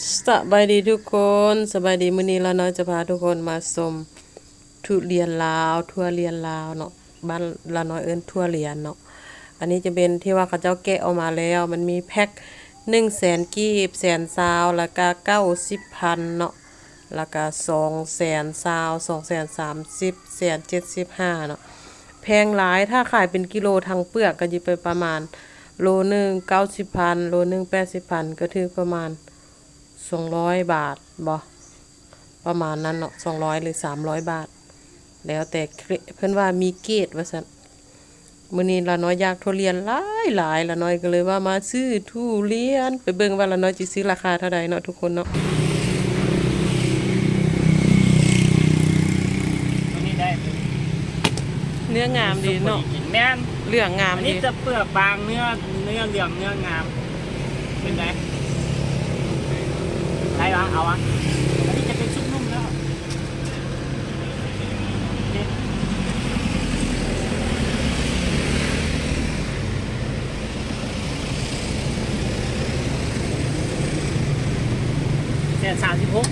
สบายดีทุกคนสบายดีมื้อนี้เราน้อยจะพาทุกคนมาชมทุเรียนลาวทั่วเรียนลาวเนาะบ้านเราน้อยเอิ้นทั่วเรียนเนาะอันนี้จะเป็นที่ว่าเขาเจ้าแกะออกมาแล้ว มันมีแพ็ค1แสนกีบแสนซาวแล้วก็90พันเนาะแล้วก็2แสนซาว2แสน30แสน75เนาะแพงหลายถ้าขายเป็นกิโลทางเปลือกก็จะไปประมาณ โลหนึ่ง90พันโลหนึ่ง80พันก็ถือประมาณ สองร้อยบาทบ่ประมาณนั้นเนาะสองร้อยหรือสามร้อยบาท แล้วแต่เกรเพื่อนว่ามีเกรดว่าสันมื้อนี้ละน้อยอยากทุเรียนหลายหลายละน้อยก็เลยว่ามาซื้อทุเรียน ไปเบิ่งว่าละน้อยจะซื้อราคาเท่าใดเนาะทุกคนเนาะตัวนี้ได้เนื้องามดีเนาะแม่นเหลืองงามอันดีนี้จะเปลือกบางเนื้อเนื้อเหลืองเนื้องามเป็นไง ได้ปะเอาวะอันนี้จะเป็นชุบนุ่มแล้วเจ็ดสามสิบหก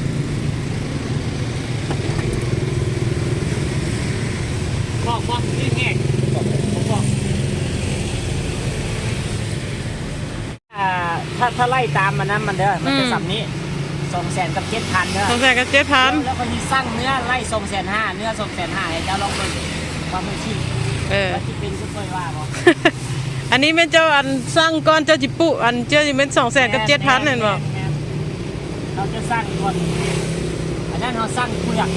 บอกบอกนี่แง่บอกผมบอกอ่าถ้าถ้าไล่ตามมันนั้นมันเด้อมันจะสับนี้ สองแสนกับเจ็ดพันเด้อสองแสนกับเจ็ดพันแล้วคนที่สร้างเนื้อไล่สองแสนห้าเนื้อสองแสนห้าให้เจ้าลองไปความมือชีพเออแล้วที่เป็นก็เคยว่าบ่อันนี้แม่นเจ้าอันสร้างก้อนเจ้าจิปุอันเจ้าจิเป็นสองแสนกับเจ็ดพันเห็นบ่แม่นเราจะสร้างก่อนอันนั้นเราสร้างเปลือก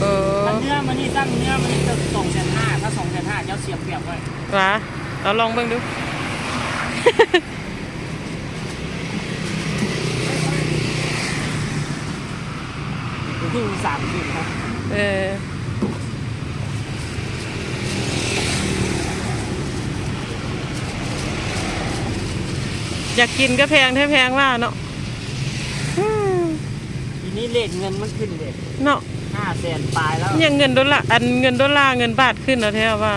เออถ้าเนื้อมันนี่สร้างเนื้อมันนี่จะสองแสนห้าถ้าสองแสนห้าเจ้าเสียบเปรียบไว้วะเราลองเบิ่งดู ที่สามสิบครับ เอออยากกินก็แพงแท้แพงว่าเนาะอืมทีนี้เลทเงินมันขึ้นเลยเนาะห้าแสนปลายแล้วยังเงินดอลลาร์อันเงินดอลลาร์เงินบาทขึ้นเนาะแท้ว่า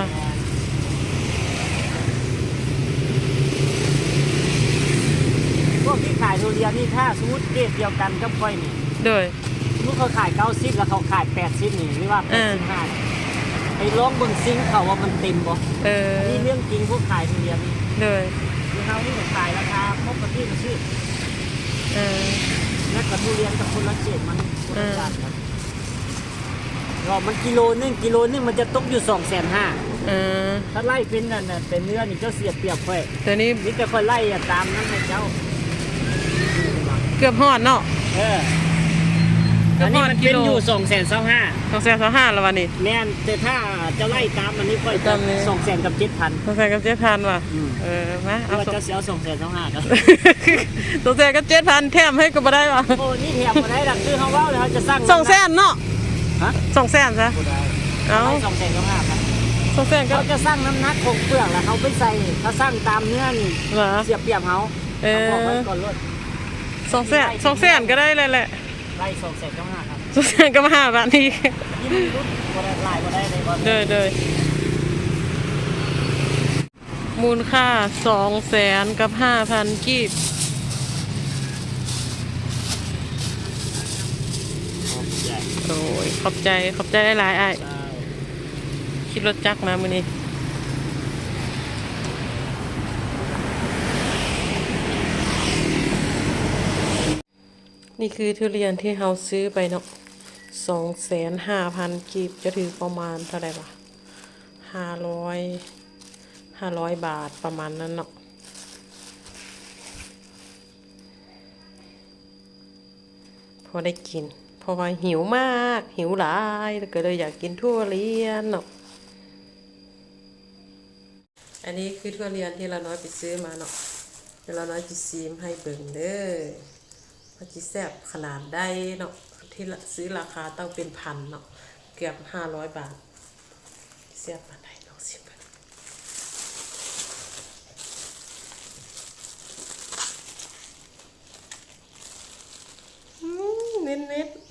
พวกที่ขายทุเรียนนี่ถ้าสมมติเกรดเดียวกันกับก้อยนี่โดยส มมติเขาขายเก้าสิบแล้วเขาขายแปดสิบนี่หรือว่าเอแปดอสิบห้าไอ้ลองเบิ่งซิงค์เขาว่ามันเต็มบ่เออนี่เรื่องจริงพวกขายทุเรียนนี่โดยคือเขาที่ขายราคาปกติมันชื่อเออนักกับทุเรียนกับคนละเกรดมันคนละเออจานครับก็มันกิโลนึงกิโลนึงมันจะตกอยู่สองแสนห้าเออถ้าไล่เป็นนั่นน่ะเป็นเนื้อนี่เจ้าเสียเปรียบค่อยตัวนี้นี่แต่ค่อยไล่อะตามนั้นให้เจ้า เกือบฮอดเนาะเออก็ อันนี้มันกิเป็นโลอยู่สองแสนสองห้าสองแสนสองห้าแล้ววันนี้แม่นแต่ถ้าจะไล่ตามอันนี้ค่อยตามนี้สองแสนกับเจ็ดพันสองแสนกับเจ็ดพันว่ะอืมเออมาเอาเอาสองจะเสียสองแสนสองห้าครับสองแสนกับเจ็ดพันแถมให้ก็บ่ได้ว่ะโอ้นี่แถมมาได้หลักคือเขาว่าเลยเขาจะสร้างสองแสนเนาะฮะสองแสนซะเอาสองแสนสองห้าครับสองแสนก็เขาจะสร้างน้ำหนักของเปลือกแล้วเขาไปใส่เขาสร้างตามเนื้อนี่เหรอเสียเปรียบเขาเออเขาบอกไว้ก่อนรถสองแสนสองแสนก็ได้เลยแหละ ไล่สองแสนสองห้าครับสองแสนก็มาห้าบาทนี้ยิ่งรุ่นก็ได้ไล่ก็ได้เลยก็เดยเดยมูลค่าสองแสนกับห้าพันกีบโอ้ยขอบใจขอบใจหลายๆไอ้ายคิดรถจักรมามือนี้ นี่คือทุเรียนที่เราซื้อไปเนาะสองแสนห้าพันกีบจะถือประมาณเท่าไหร่วะห้าร้อยห้าร้อยบาทประมาณนั้นเนาะพอได้กิน เพราะว่าหิวมาก หิวหลายแล้วก็เลยอยากกินทุเรียนเนาะอันนี้คือทุเรียนที่เราน้อยไปซื้อมาเนาะเดี๋ยวเราน้อยจะซีมให้เบิ่งเด้อ ว่าจิแซบขนาดได้เนาะที่ซื้อราคาต้องเป็นพันเนาะเกือบห้าร้อยบาทแซบมาได้ลองชิมกันอืมเน้นเน้นๆ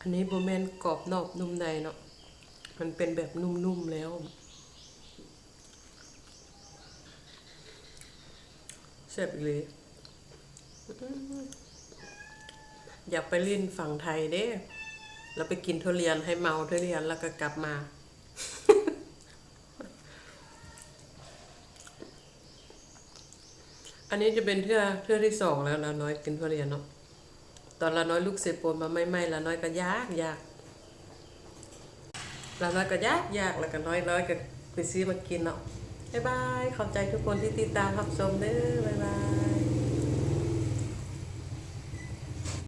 อันนี้โบแมนกรอบนอกนุ่มในเนาะ มันเป็นแบบนุ่มๆแล้ว แซ่บอีหลีอื้ออยากไปลินฝั่งไทยเด้แล้วไปกินทุเรียนให้เมาทุเรียนแล้วก็กลับมาอันนี้จะเป็นเทื่อเทื่อที่สองแล้วละน้อยกินทุเรียนเนาะตอนละน้อยลูกเสพโปนมาไม่ไม่ละน้อยก็ยากยาก ละน้อยก็ยากยากแล้วก็น้อยน้อยก็ไปซื้อมากินเนาะบ๊ายบายขอบใจทุกคนที่ติดตามรับชมเด้อบ๊ายบาย